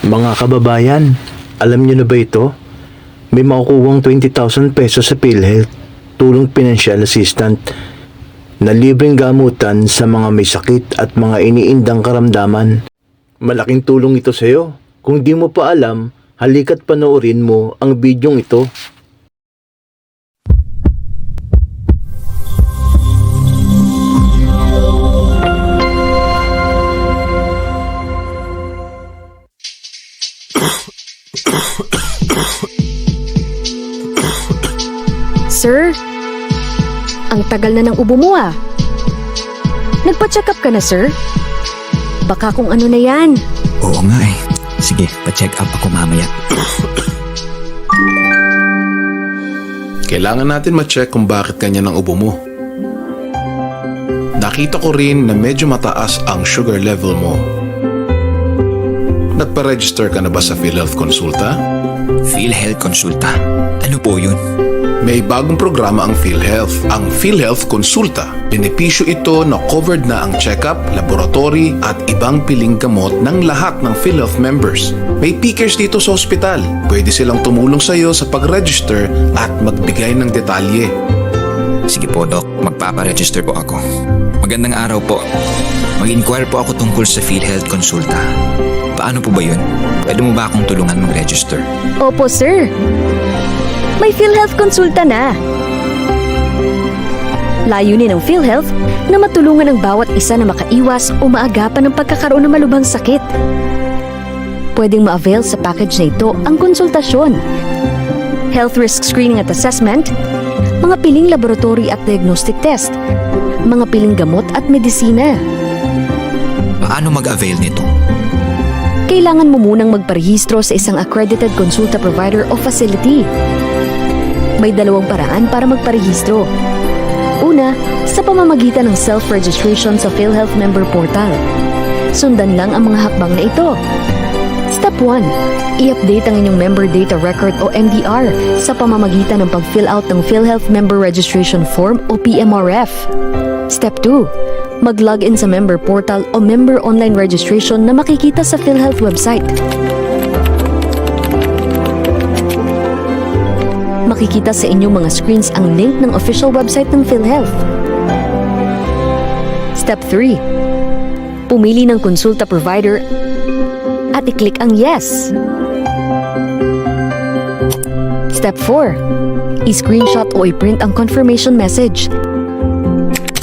Mga kababayan, alam niyo na ba ito? May makukuhang 20,000 pesos sa PhilHealth, tulong financial assistant, na libreng gamutan sa mga may sakit at mga iniindang karamdaman. Malaking tulong ito sa iyo. Kung di mo pa alam, halika't panoorin mo ang bidyong ito. Sir, ang tagal na ng ubo mo ah. Nagpa-check up ka na, sir? Baka kung ano na yan. Oo nga eh. Sige, pa-check up ako mamaya. Kailangan natin ma-check kung bakit ganyan ang ubo mo. Nakita ko rin na medyo mataas ang sugar level mo. Nagpa-register ka na ba sa PhilHealth Consulta? PhilHealth Consulta. Ano po yun? May bagong programa ang PhilHealth. Ang PhilHealth Consulta. Benepisyo ito na covered na ang check-up, laboratory at ibang piling gamot ng lahat ng PhilHealth members. May pickers dito sa ospital. Pwede silang tumulong sa iyo sa pag-register at magbigay ng detalye. Sige po, Doc. Magpaparegister po ako. Magandang araw po. Mag-inquire po ako tungkol sa PhilHealth Consulta. Paano po ba yun? Pwede mo ba akong tulungan mag-register? Opo, sir. May PhilHealth konsulta na. Layunin ng PhilHealth na matulungan ang bawat isa na makaiwas o maagapan ng pagkakaroon ng malubhang sakit. Pwedeng ma-avail sa package na ito ang konsultasyon, health risk screening at assessment, mga piling laboratory at diagnostic test, mga piling gamot at medisina. Paano mag-avail nito? kailangan mo munang magparehistro sa isang accredited consulta provider o facility. May dalawang paraan para magparehistro. Una, sa pamamagitan ng self-registration sa PhilHealth Member Portal. Sundan lang ang mga hakbang na ito. Step 1. I-update ang inyong Member Data Record o MDR sa pamamagitan ng pag-fill out ng PhilHealth Member Registration Form o PMRF. Step 2 mag-login sa member portal o member online registration na makikita sa PhilHealth website. Makikita sa inyong mga screens ang link ng official website ng PhilHealth. Step 3. Pumili ng konsulta provider at i-click ang Yes. Step 4. I-screenshot o i-print ang confirmation message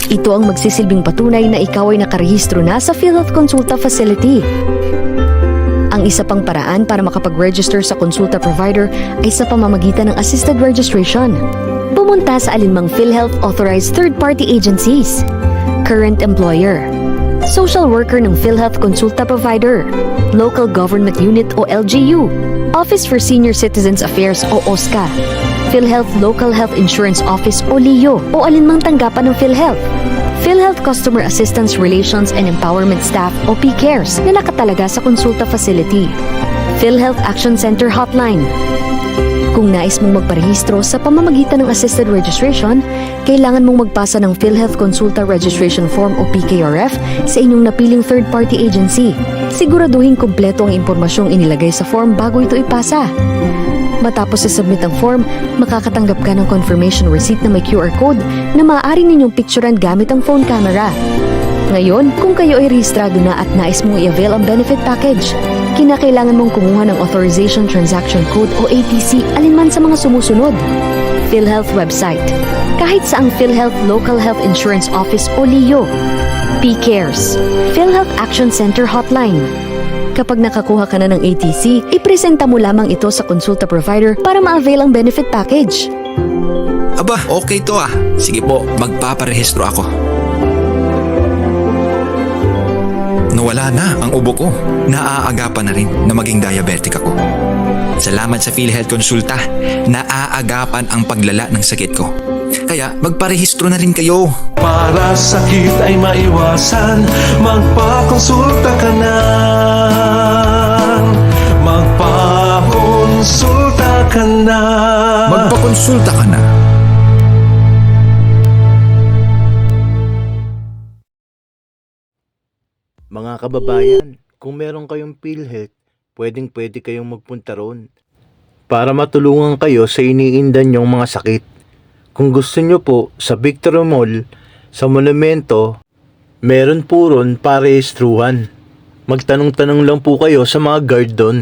ito ang magsisilbing patunay na ikaw ay nakarehistro na sa PhilHealth Consulta Facility. Ang isa pang paraan para makapag-register sa consulta provider ay sa pamamagitan ng assisted registration. Pumunta sa alinmang PhilHealth authorized third-party agencies, current employer, social worker ng PhilHealth Consulta Provider, local government unit o LGU, Office for Senior Citizens Affairs o OSCA, PhilHealth Local Health Insurance Office o LIO o alinmang tanggapan ng PhilHealth. PhilHealth Customer Assistance Relations and Empowerment Staff o PCARES na nakatalaga sa konsulta facility. PhilHealth Action Center Hotline. Kung nais mong magparehistro sa pamamagitan ng assisted registration, kailangan mong magpasa ng PhilHealth Consulta Registration Form o PKRF sa inyong napiling third-party agency. Siguraduhin kumpleto ang impormasyong inilagay sa form bago ito ipasa. Matapos i-submit ang form, makakatanggap ka ng confirmation receipt na may QR code na maaari ninyong picturean gamit ang phone camera. Ngayon, kung kayo ay rehistrado na at nais mong i-avail ang benefit package, kinakailangan mong kumuha ng Authorization Transaction Code o ATC alinman sa mga sumusunod. PhilHealth website, kahit sa ang PhilHealth Local Health Insurance Office o LIO, PCARES, PhilHealth Action Center Hotline, Kapag nakakuha ka na ng ATC, ipresenta mo lamang ito sa konsulta provider para ma-avail ang benefit package. Aba, okay to ah. Sige po, magpaparehistro ako. Nawala na ang ubo ko. Naaagapan na rin na maging diabetic ako. Salamat sa PhilHealth Consulta. Naaagapan ang paglala ng sakit ko. Kaya magparehistro na rin kayo. Para sakit ay maiwasan Magpakonsulta ka na Magpakonsulta ka na Magpakonsulta ka na. Mga kababayan, kung meron kayong PhilHealth, pwedeng pwede kayong magpunta ron para matulungan kayo sa iniindan nyong mga sakit. Kung gusto nyo po, sa Victory Mall, sa Monumento, meron po ron parehistruhan. Magtanong-tanong lang po kayo sa mga guard doon.